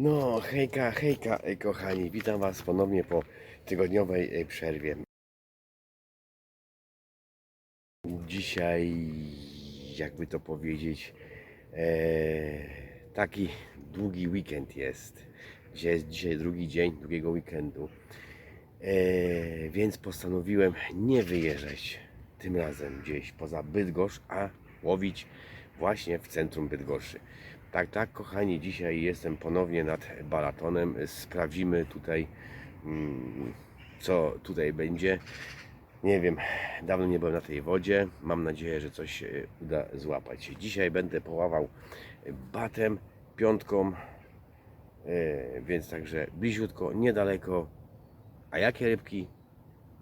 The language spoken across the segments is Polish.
No, hejka, hejka, e, kochani, witam Was ponownie po tygodniowej e, przerwie. Dzisiaj, jakby to powiedzieć, e, taki długi weekend jest. Dzisiaj jest dzisiaj drugi dzień długiego weekendu, więc postanowiłem nie wyjeżdżać tym razem gdzieś poza Bydgoszcz, a łowić właśnie w centrum Bydgoszczy. Tak, tak, kochani, dzisiaj jestem ponownie nad Balatonem. Sprawdzimy tutaj, mm, co tutaj będzie. Nie wiem, dawno nie byłem na tej wodzie. Mam nadzieję, że coś uda złapać. Dzisiaj będę poławał batem, piątką, e, więc także bliziutko, niedaleko. A jakie rybki?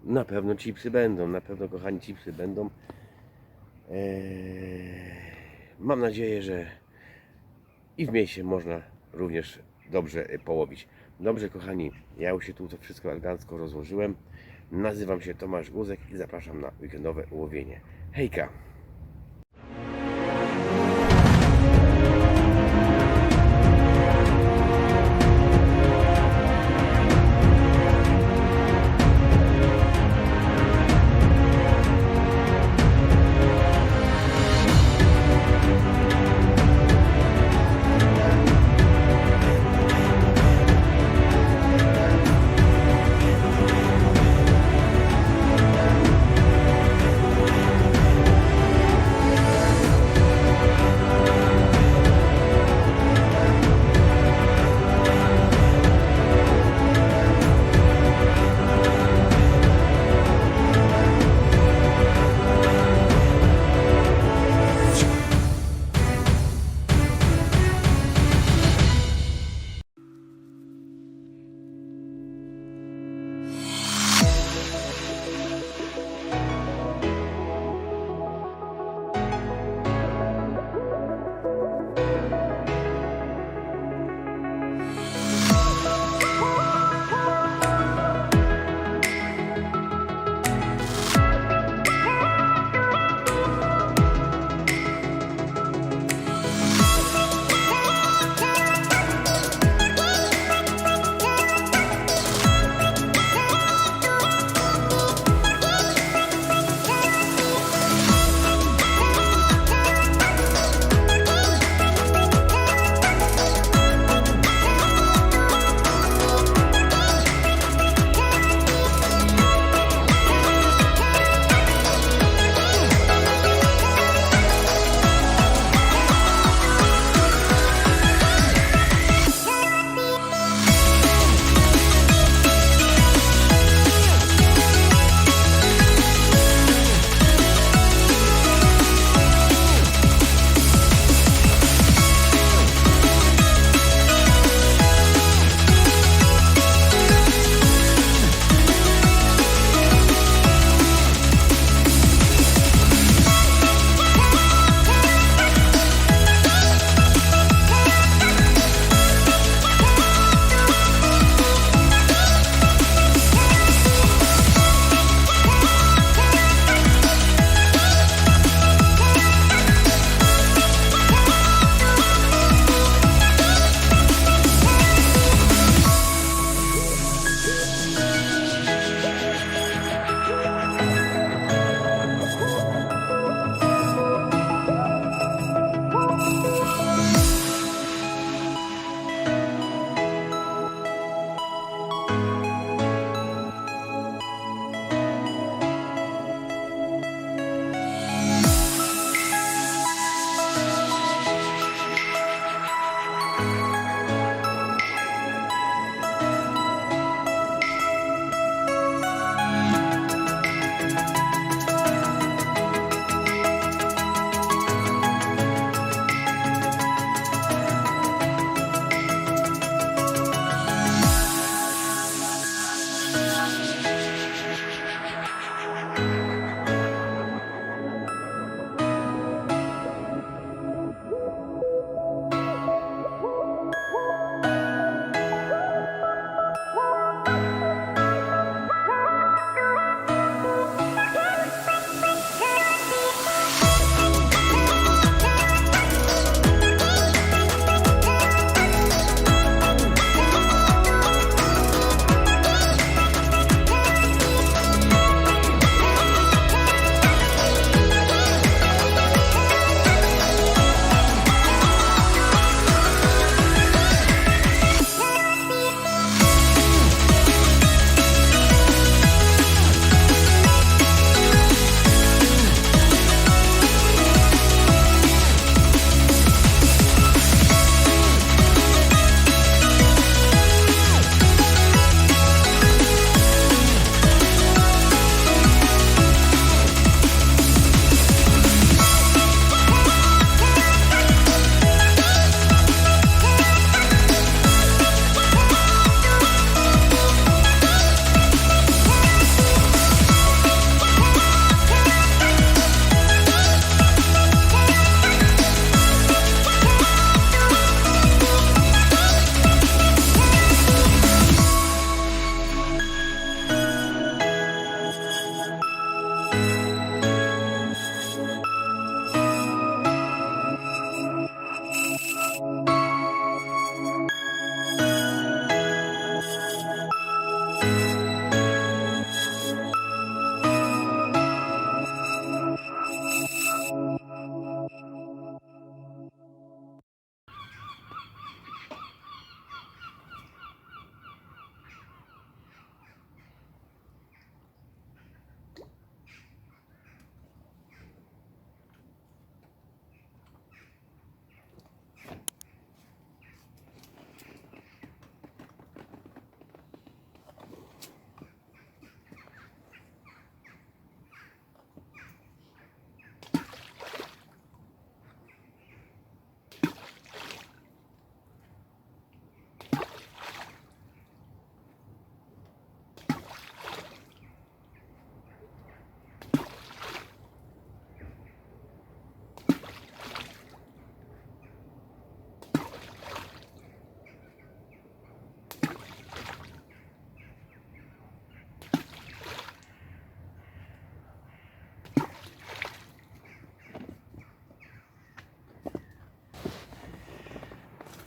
Na pewno chipsy będą, na pewno kochani chipsy będą. E, Mam nadzieję, że i w mieście można również dobrze y, połowić. Dobrze, kochani, ja już się tu to wszystko elegancko rozłożyłem. Nazywam się Tomasz Guzek i zapraszam na weekendowe łowienie. Hejka!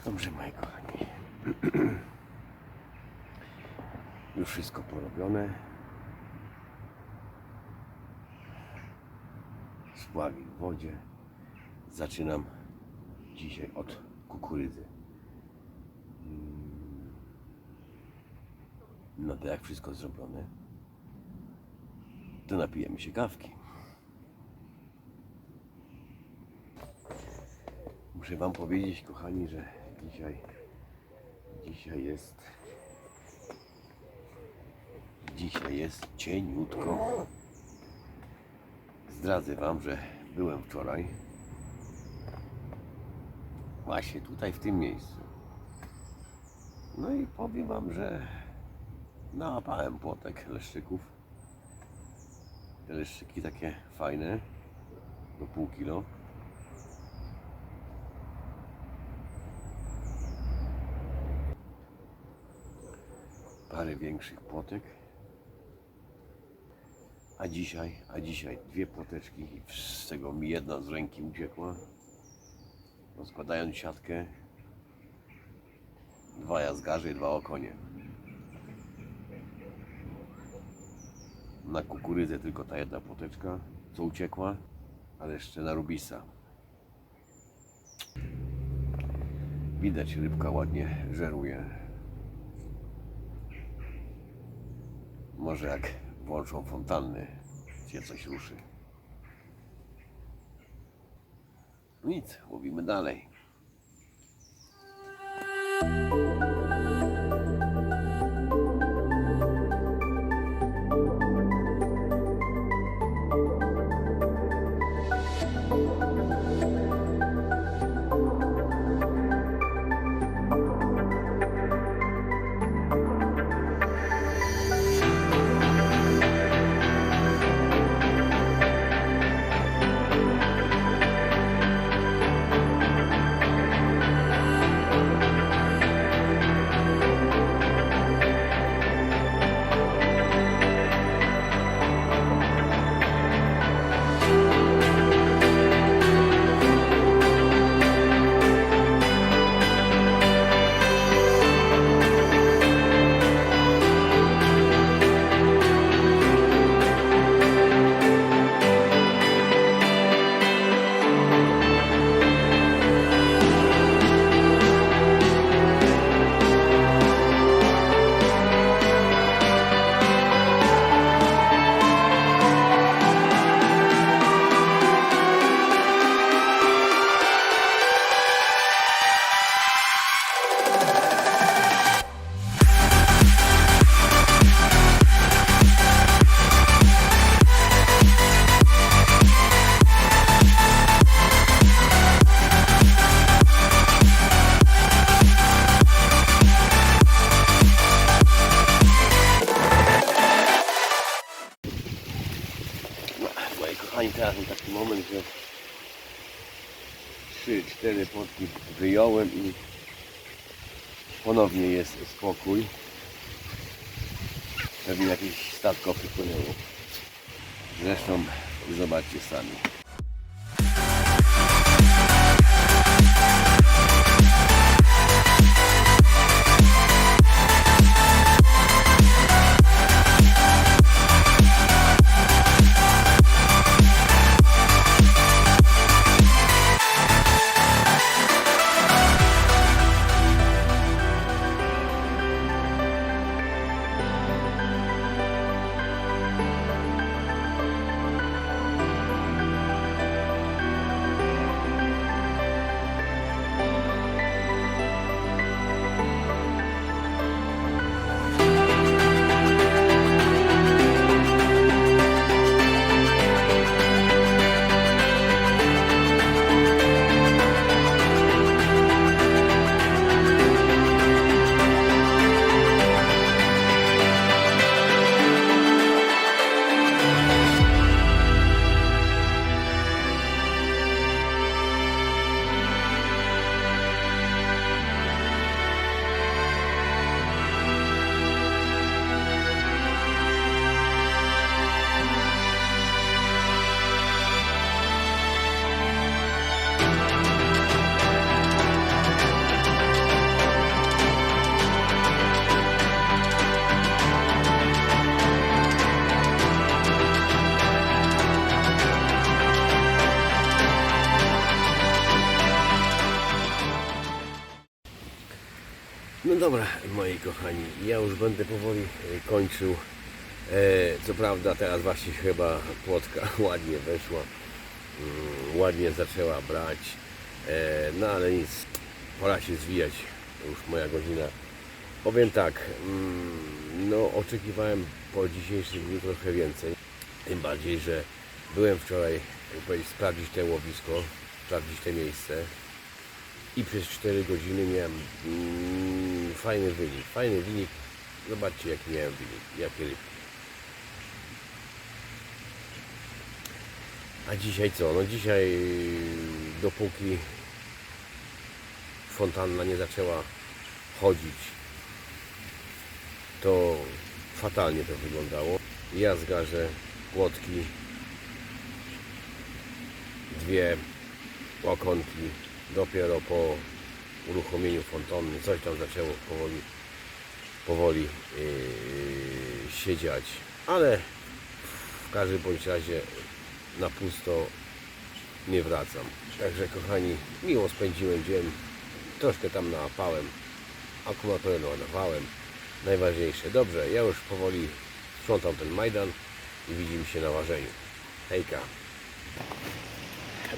Dobrze, moi kochani. Już wszystko porobione. Spławik w wodzie. Zaczynam dzisiaj od kukurydzy. Mm. No to jak wszystko zrobione, to napijemy się kawki. Muszę Wam powiedzieć, kochani, że dzisiaj, dzisiaj jest, dzisiaj jest cieniutko. Zdradzę Wam, że byłem wczoraj właśnie tutaj w tym miejscu. No i powiem Wam, że nałapałem płotek leszczyków. Te leszczyki takie fajne, do pół kilo. Parę większych płotek. A dzisiaj, a dzisiaj dwie płoteczki i z tego mi jedna z ręki uciekła. Rozkładając siatkę, dwa jazgarze i dwa okonie. Na kukurydzę tylko ta jedna płoteczka, co uciekła, ale jeszcze na rubisa. Widać rybka ładnie żeruje. Może jak włączą fontanny, się coś ruszy. Nic, łowimy dalej. Kochani, teraz mam taki moment, że trzy, cztery potki wyjąłem i ponownie jest spokój. Pewnie jakieś statko przypłynęło. Zresztą zobaczcie sami. Dobra, moi kochani, ja już będę powoli e, kończył. E, co prawda teraz właśnie chyba płotka ładnie weszła, mm, ładnie zaczęła brać, e, no ale nic, pora się zwijać, już moja godzina. Powiem tak, mm, no oczekiwałem po dzisiejszym dniu trochę więcej, tym bardziej, że byłem wczoraj, sprawdzić te łowisko, sprawdzić te miejsce i przez 4 godziny miałem mm, fajny wynik, fajny wynik, zobaczcie jaki miałem wynik, jakie rybki. A dzisiaj co? No dzisiaj dopóki fontanna nie zaczęła chodzić, to fatalnie to wyglądało. Ja zgarzę płotki, dwie łakonki, dopiero po uruchomieniu fontanny coś tam zaczęło powoli, powoli yy, się dziać. Ale w każdym bądź razie na pusto nie wracam. Także kochani, miło spędziłem dzień. Troszkę tam naapałem. Akumulatory naładowałem. Najważniejsze. Dobrze, ja już powoli sprzątam ten Majdan i widzimy się na ważeniu. Hejka.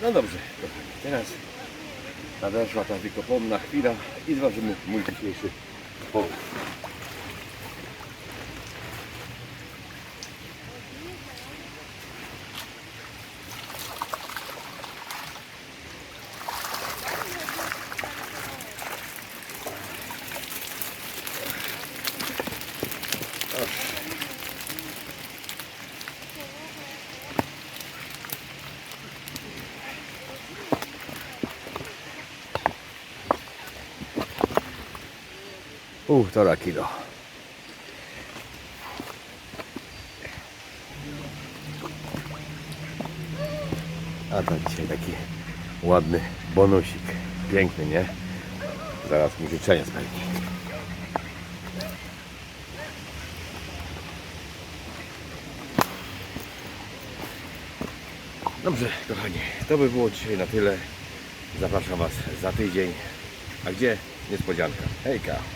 No dobrze, kochani. Teraz nadeszła ta wykopomna chwila i zważymy mój dzisiejszy połów. Półtora kilo. A to dzisiaj taki ładny bonusik. Piękny, nie? Zaraz mi życzenie spełni. Dobrze, kochani, to by było dzisiaj na tyle. Zapraszam Was za tydzień. A gdzie? Niespodzianka. Hejka!